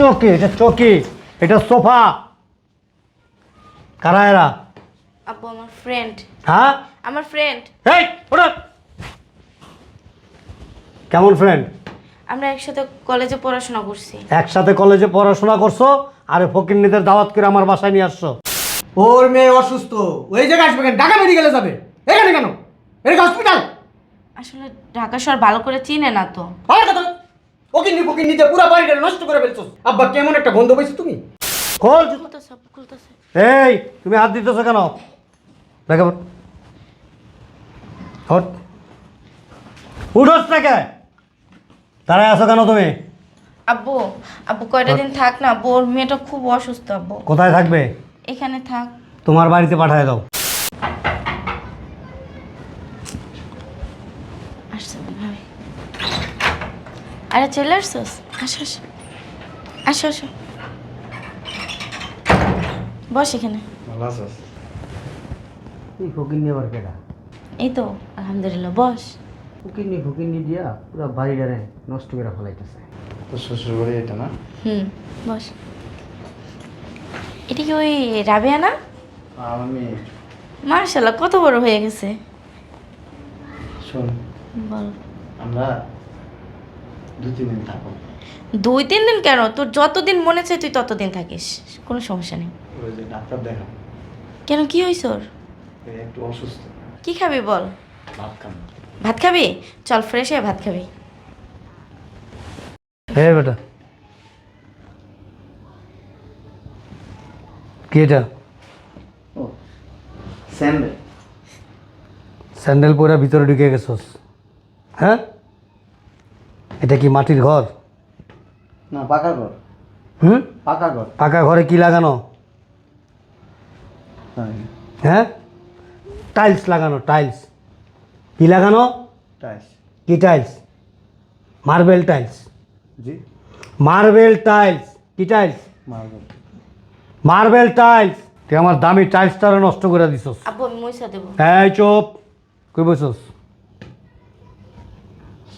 চৌকি এটা চৌকি এটা সোফা। কারা এরা? আব্বু আমার ফ্রেন্ড হ্যাঁ? আমার ফ্রেন্ড এই ওটা কেমন ফ্রেন্ড আমরা একসাথে কলেজে পড়াশোনা করছি। একসাথে কলেজে পড়াশোনা করছ আর ফকিরনিদের দাওয়াত করে আমার বাসায় নিয়ে আসছো। ওর মেয়ে অসুস্থ। ওই জায়গায় আসবে কেন? ঢাকা মেডিকেলে যাবে। এখানে কেন? এটা হসপিটাল আসলে ঢাকা শহর ভালো করে চিনে না তো। ভালো কথা। ওকিন্নি ফকিন্নিতে পুরো বাড়িটা নষ্ট করে ফেলছো। আব্বা কেমন একটা গন্ধ পাইছো তুমি? খোল। খুলতেছে খুলতেছে। এই তুমি হাত দিতেছো কেন? দেখে। হট উঠোস থেকে। দাঁড়ায় আছো কেন তুমি? আব্বু আব্বু কয়টা দিন থাক না? ওর মেয়েটা খুব অসুস্থ আব্বু। কোথায় থাকবে? এখানে থাক। তোমার বাড়িতে পাঠায় দাও। আরে চলে আসছোস আসো আসো আসো আসো বস এখানে ভালো আছিস এই ফকিরনি আবার কেটা এই তো আলহামদুলিল্লাহ বস ফকিরনি ফকিরনি দিয়া পুরো বাড়িটারে নষ্ট করে ফেলাইতেছে তোর শ্বশুর বাড়ি এটা না হুম বস এটা কি ওই রাবেয়া না আমি মার্শাল্লাহ কত বড় হয়ে গেছে শোন বল আমরা দু তিন দিন থাকো। দুই তিন দিন কেন? তোর যতদিন মনে চায় তুই ততদিন থাকিস। কোনো সমস্যা নেই। ওই যে ডাক্তার দেখা কেন কি হয়েছে ওর? একটু অসুস্থ। কি খাবি বল? ভাত ভাত খাবি? চল ফ্রেশ হয়ে ভাত খাবি। হে বেটা। কি এটা? ও স্যান্ডেল। স্যান্ডেল পরে ভিতরে ঢুকে গেছোস। হ্যাঁ? এটা কি মাটির ঘর? না পাকা ঘর। হুম? পাকা ঘর। পাকা ঘরে কি লাগানো? হ্যাঁ হ্যাঁ? টাইলস লাগানো টাইলস। কি লাগানো? টাইস কি টাইলস? Marble tiles. জি। Marble tiles. কি টাইলস? মার্বেল। Marble tiles. তুই আমার দামি টাইলসটারে নষ্ট করে দিছস। আব্বু আমি মইসা দেবো। এই চোপ। কই বসছস?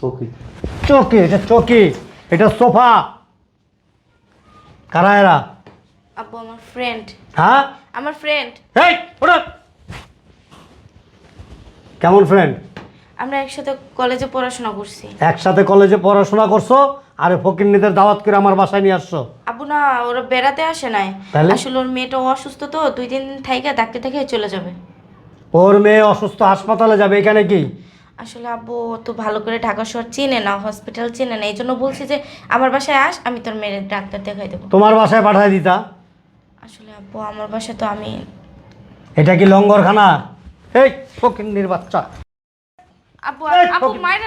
সৌকি চৌকি এটা চৌকি এটা সোফা। কারা এরা? আব্বু আমার ফ্রেন্ড হ্যাঁ? আমার ফ্রেন্ড এই ওটা কেমন ফ্রেন্ড আমরা একসাথে কলেজে পড়াশোনা করছি। একসাথে কলেজে পড়াশোনা করছ আর ফকিরনিদের দাওয়াত করে আমার বাসায় নিয়ে আসছো। আব্বু না ওরা বেড়াতে আসে নাই? আসলে ওর মেয়েটা অসুস্থ তো দুই দিন থাইকা ডাক্তার থেকে চলে যাবে। ওর মেয়ে অসুস্থ হাসপাতালে যাবে এখানে কি? আসলে আব্বু তো ভালো করে ঢাকা শহর চিনে না হসপিটাল চিনে না এই জন্য বলছি যে আমার বাসায় আস আমি তোর মেয়ের ডাক্তার দেখাই দেবো। তোমার বাসায় পাঠায় দিতা? আসলে আব্বু আমার বাসায় তো আমি এটা কি লঙ্গরখানা? এই ফকিরনির বাচ্চা। আব্বু এই, আব্বু। মায়ের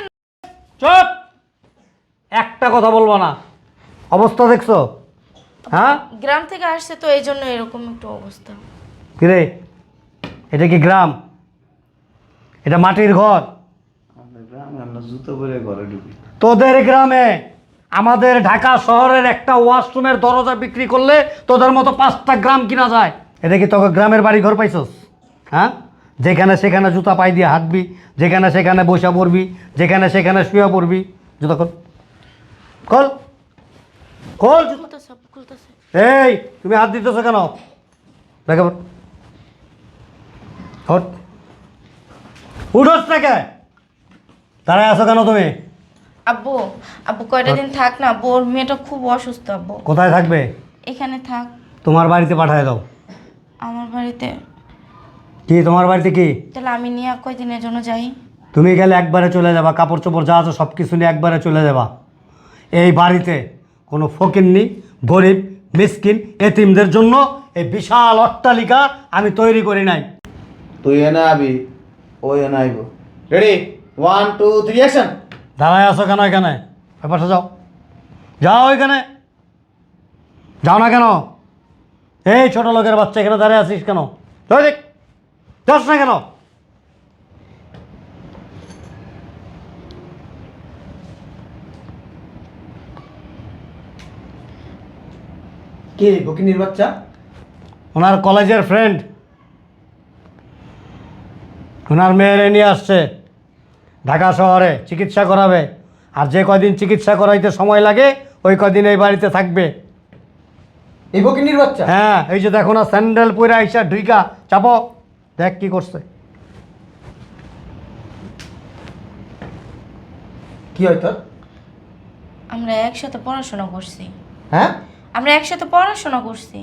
চুপ! একটা কথা বলব না। অবস্থা দেখছ? হ্যাঁ? গ্রাম থেকে আসছে তো এই জন্য এরকম একটু অবস্থা। কিরে? এটা কি গ্রাম? এটা মাটির ঘর? জুতো পরে ঘরে ঢুকি। তোদের গ্রামে আমাদের ঢাকা শহরের একটা ওয়াশরুমের দরজা বিক্রি করলে তোদের মতো পাঁচটা গ্রাম কিনা যায়। এটা কি তোকে গ্রামের বাড়ি ঘর পাইছস? হ্যাঁ? যেখানে সেখানে জুতা পাই দিয়ে হাঁটবি যেখানে সেখানে বসা পড়বি যেখানে সেখানে শুয়ে পড়বি। জুতা খোল। খোল। খোল এই তুমি হাত দিতেছো কেন? দেখে। হট উঠোস থেকে দাঁড়ায় আছো কেন তুমি? আব্বু আব্বু কয়টা দিন থাক না আব্বু ওর মেয়েটা খুব অসুস্থ আব্বু। কোথায় থাকবে? এখানে থাক। তোমার বাড়িতে পাঠায় দাও। আমার বাড়িতে। কি তোমার বাড়িতে কি? তাহলে আমি নিয়ে আর কয়দিনের জন্য যাই? তুমি গেলে একবারে চলে যাবা কাপড় চোপড় যা আছে সব কিছু নিয়ে একবারে চলে যাবা। এই বাড়িতে কোনো ফকিরনি গরিব মিসকিন এতিমদের জন্য এই বিশাল অট্টালিকা আমি তৈরি করি নাই। তুই এনে আবি ওই এনে আইব। Ready? One two three action দাঁড়ায় আছো কেন এখানে? ব্যাপারটা যাও যাও এখানে। যাও না কেন? এই ছোট লোকের বাচ্চা এখানে দাঁড়িয়ে আছিস কেন? দেখ যাস না কেন? কে ফকিন্নির বাচ্চা? ওনার কলেজের ফ্রেন্ড ওনার মেয়েরে নিয়ে আসছে। ঢাকা শহরে চিকিৎসা করাবে। আর যে কদিন চিকিৎসা করাইতে সময় লাগে ওই কদিন এই বাড়িতে থাকবে। এই বকিনির বাচ্চা? হ্যাঁ এই যে দেখো না স্যান্ডেল পরে আইসা ঢুইকা চাপো। দেখ কি করছে। কি হয় তোর? আমরা একসাথে পড়াশোনা করছি। হ্যাঁ? আমরা একসাথে পড়াশোনা করছি।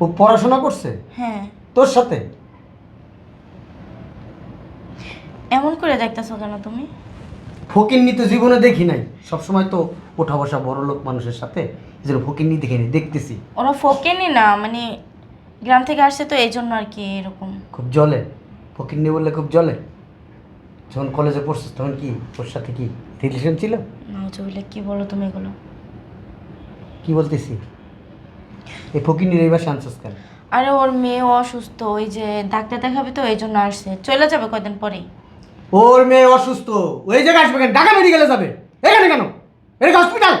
ও পড়াশোনা করছে? হ্যাঁ। তোর সাথে? এমন করে দেখতেছো কেন তুমি? ফকিন্নি তো জীবনে দেখি নাই। সবসময় তো ওঠা বসা বড় লোক মানুষের সাথে এই জন্য ফকিন্নি দেখিনি দেখতেছি। ওরা ফোকেনি না মানে গ্রাম থেকে আসছে তো এই জন্য আর কি এরকম। খুব জলে। ফকিন্নি বললে খুব জলে। যখন কলেজে পড়ছিস তখন কি ওর সাথে কি রিলেশন ছিল? না নাউজুবিল্লাহ কি বলো তুমি এগুলো? কি বলতেছি? এই ফকিন্নির এই বাসা আনছিস কেন? আরে ওর মেয়ে অসুস্থ ওই যে ডাক্তার দেখাবে তো এই জন্য আসছে। চলে যাবে কয়দিন পরেই? ওর মেয়ে অসুস্থ। ওই জায়গায় আসবে কেন? ঢাকা মেডিকেলে যাবে। এখানে কেন? এটা হসপিটাল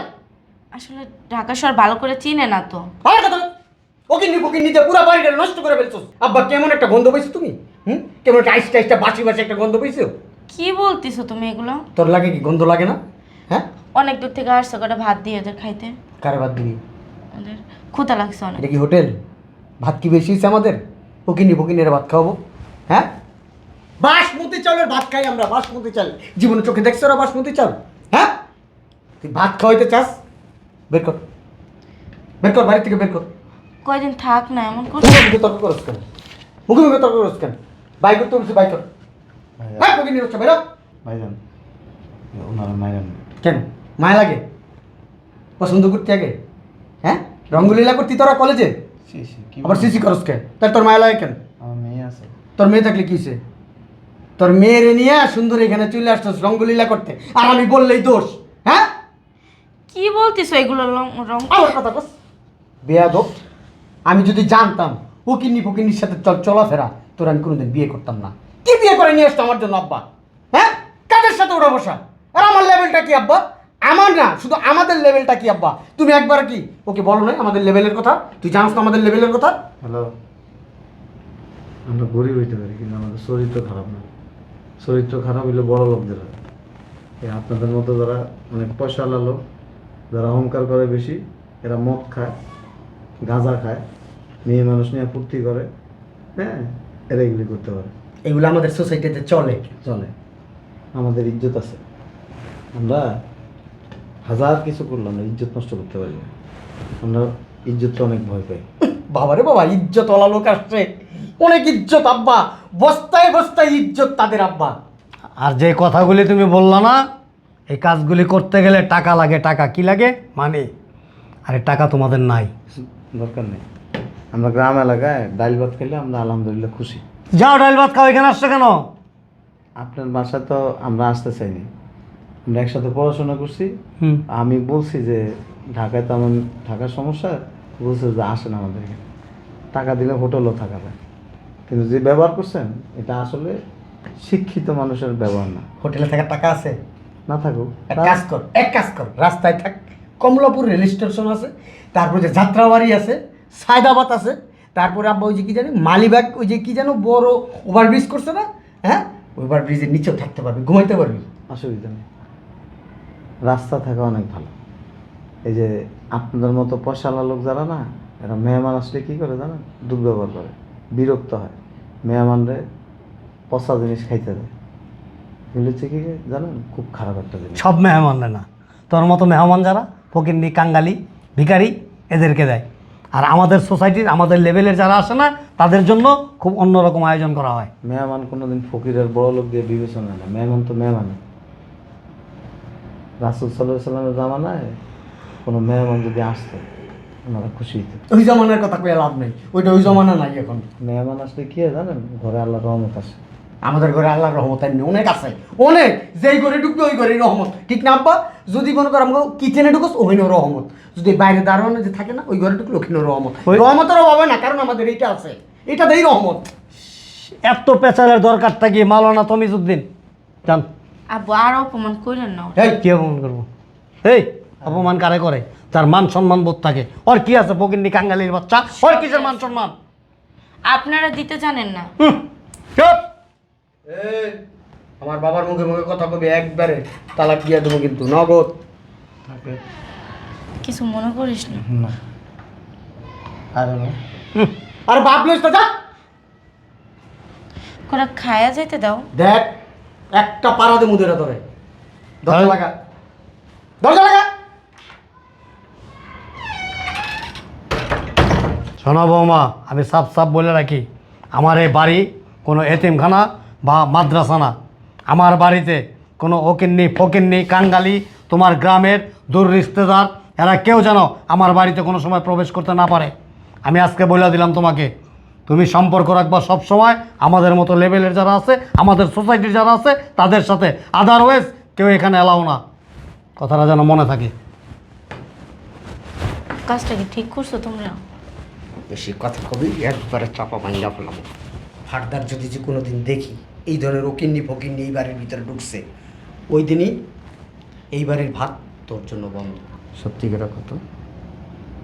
আসলে ঢাকা শহর ভালো করে চিনে না তো। ভালো কথা ওকিন্নি ফকিন্নি দিয়ে পুরো বাড়িটা নষ্ট করে ফেলছো। আব্বা কেমন একটা গন্ধ পাইছো তুমি? হুম? কেমন একটা আইসটা আইসটা বাসি বাসি একটা গন্ধ পাইছো? কি বলতিছো তুমি এগুলো? তোর লাগে কি গন্ধ লাগে না? হ্যাঁ? অনেক দূর থেকে আসছো কটা ভাত দিয়ে ওদের খাইতে। কারে ভাত দিবি ওদের ক্ষুতা লাগছে অনেক। এটা কি হোটেল? ভাত কি বেশি হয়েছে আমাদের? ফকিনি ফকিনের ভাত খাওয়াবো। হ্যাঁ? বাসমতি চালের ভাত খাই আমরা বাসমতি চাল। জীবনে চোখে দেখছ না বাসমতি চাল? হ্যাঁ? তুই ভাত খাওয়াইতে চাস? বের কর। বের কর বাড়ি থেকে বের কর। কয়দিন থাক না এমন করছে? মুখে মুখে তর্ক করস কেন? মুখে মুখে তর্ক করস কেন? বাই করতে বলছি বাই কর। হ্যাঁ ফকিনি হচ্ছে বেরো ভাইজান ওনারা মাইরান কেন? মায়া লাগে পছন্দ করতে আগে? হ্যাঁ? রঙ্গলীলা করতি তোরা কলেজে? সি সি আবার সিসি করস কেন? তার তোর মায়া লাগে কেন? আমার মেয়ে আছে। তোর মেয়ে থাকলে কিসে তোর মেয়েরে নিয়ে সুন্দর এখানে চলে আসছিস রঙ্গলীলা করতে। আর আমি বললেই দোষ হ্যাঁ? কি বলতিছো এগুলো রং আমার কথা কস। বেয়াদব আমি যদি জানতাম উকিনি ফকিনির সাথে চল চলাফেরা তোর আমি কোনোদিন বিয়ে করতাম না। কি বিয়ে করে নিয়ে আসতো আমার জন্য আব্বা? হ্যাঁ? কাদের সাথে ওরা বসা আর আমার লেভেলটা কি আব্বা? আমার না শুধু আমাদের লেভেলটা কি আব্বা? তুমি একবার কি ওকে বলো না আমাদের লেভেলের কথা? তুই জানাস না আমাদের লেভেলের কথা? হ্যালো। আমরা গরিব হইতে পারি কিন্তু আমাদের চরিত্র খারাপ না। চরিত্র খারাপ হইলে বড় লোকদের হয়। এই আপনাদের মতো যারা অনেক পয়সাওয়ালা লোক যারা অহংকার করে বেশি এরা মদ খায় গাঁজা খায় মেয়ে মানুষ নিয়ে ফুর্তি করে হ্যাঁ এরা এগুলি করতে পারে। এগুলো আমাদের সোসাইটিতে চলে। চলে। আমাদের ইজ্জত আছে। আমরা হাজার কিছু করলাম না ইজ্জত নষ্ট করতে পারি না। আমরা ইজ্জতটা অনেক ভয় পাই। বাবারে বাবা ইজ্জত ওলা লোক আসছে। অনেক ইজ্জত আব্বা। বস্তায় বস্তায় ইজ্জত তাদের আব্বা। আর যে কথাগুলি তুমি বললা না এই কাজগুলি করতে গেলে টাকা লাগে টাকা কি লাগে? মানে আরে টাকা তোমাদের নাই। দরকার নেই। আমরা গ্রাম এলাকায় ডাইল ভাত খেলে আমরা আলহামদুলিল্লাহ খুশি। যাও ডাইল ভাত খাও এখানে আসছো কেন? আপনার বাসা তো আমরা আসতে চাইনি। আমরা একসাথে পড়াশোনা করছি। আমি বলছি যে ঢাকায় তো আমার ঢাকার সমস্যা বলছে যে আসেন আমাদের এখানে। টাকা দিলে হোটেলও থাকা যায়। কিন্তু যে ব্যবহার করছেন এটা আসলে শিক্ষিত মানুষের ব্যবহার না। হোটেলে থাকার টাকা আছে? না থাকুক। এক কাজ কর এক কাজ কর রাস্তায় থাক। কমলাপুর রেল স্টেশন আছে তারপরে যে যাত্রাবাড়ি আছে সায়দাবাদ আছে তারপরে আব্বা ওই যে কি জানি মালিবাগ ওই যে কি যেন বড় ওভারব্রিজ করছে না? হ্যাঁ? ওভারব্রিজের নিচেও থাকতে পারবি ঘুমাইতে পারবি। অসুবিধা নেই। রাস্তা থাকা অনেক ভালো। এই যে আপনাদের মতো পয়সালা লোক যারা না এরা মেহমান আসলে কী করে জানেন? দুর্ব্যবহার করে বিরক্ত হয়। মেহমানরে পচা জিনিস খাইতে দেয়। এগুলো হচ্ছে কি জানেন? খুব খারাপ একটা জিনিস। সব মেহমান দেয় না। তোর মতো মেহমান যারা ফকিন্নি কাঙ্গালি ভিখারি এদেরকে দেয়। আর আমাদের সোসাইটির আমাদের লেভেলের যারা আসে না তাদের জন্য খুব অন্যরকম আয়োজন করা হয়। মেহমান কোনোদিন ফকিরের বড় লোক দিয়ে বিবেচনা না। মেহমান তো মেহমান রাসুল সাল্লাহ সাল্লামের জামানায় কোনো মেহমান যদি আসতো ওনারা খুশি হতো ওই জমানার কথা কয়ে লাভ নেই। ওইটা ওই জমানা নাই এখন। মেহমান আসলে কি হয় জানেন? ঘরে আল্লাহ রহমত আসে আমাদের ঘরে আল্লাহর রহমত এমনি অনেক আছে। অনেক! যেই ঘরে ঢুকবে ওই ঘরেই রহমত। ঠিক না আব্বা? যদি মনে করো আমাকে কিচেনে ঢুকোস ওখানেও রহমত। যদি বাইরে দাঁড়ানো যে থাকে না ওই ঘরে ঢুকলে ওখানেও রহমত। ওই- রহমতের অভাব না কারণ আমাদের এইটা আছে। এটা দেই রহমত। এত পেঁচালের দরকারটা কি মালানা তমিজুদ্দিন জান আব্বু আর অপমান করেন না। এই! কি অপমান করব? এই! অপমান কারে করে? তার মান সম্মান বোধ থাকে। ওর কি আছে ফকিন্নি কাঙ্গালির বাচ্চা? ওর কিসের মান সম্মান? আপনারা দিতে জানেন না। হুম, চুপ। এই, আমার বাবার মুখে মুখে কথা কবি একবারে তালাক দিয়ে দেবো কিন্তু নগদ। কিছু মনে করিস না? না। আরে না আরে বাপ লইস তো যা। করে খায়া যাইতে দাও। দেখ একটা পাড়া দে মুদেরা ধরে দরজা হ্যাঁ? লাগা। দরজা লাগা। শোনো বৌমা, আমি সাফ সাফ বলে রাখি, আমার এই বাড়ি কোনো এতিমখানা বা মাদ্রাসা না। আমার বাড়িতে কোনো ওকিন্নি, ফকিন্নি, কাঙ্গালি, তোমার গ্রামের দূর রিস্তেদার, এরা কেউ যেন আমার বাড়িতে কোনো সময় প্রবেশ করতে না পারে। আমি আজকে বলে দিলাম তোমাকে, তুমি সম্পর্ক রাখবা সব সময়, আমাদের মতো লেভেলের যারা আছে, আমাদের সোসাইটির যারা আছে, তাদের সাথে। আদারওয়াইজ কেউ এখানে এলাও না। কথাটা যেন মনে থাকে। কাজটা কি ঠিক করছ তোমরা? বেশি কথা কবি একবারে চাপা ভাঙ্গা ফেলাম ফার্দার যদি যে কোনো দিন দেখি এই ধরনের ওকিন্নি ফকিন্নি এই বাড়ির ভিতরে ঢুকছে ওই দিনই এই বাড়ির ভাত তোর জন্য বন্ধ। সত্যি করে কত?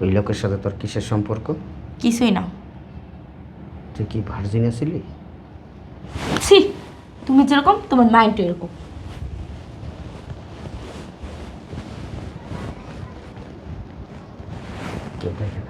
ওই লোকের সাথে তোর কিসের সম্পর্ক? কিছুই না। তুই কি ভার্জিনিয়া ছিলি? ছি তুমি যেরকম তোমার মাইন্ডও এরকম। কেউ দেখে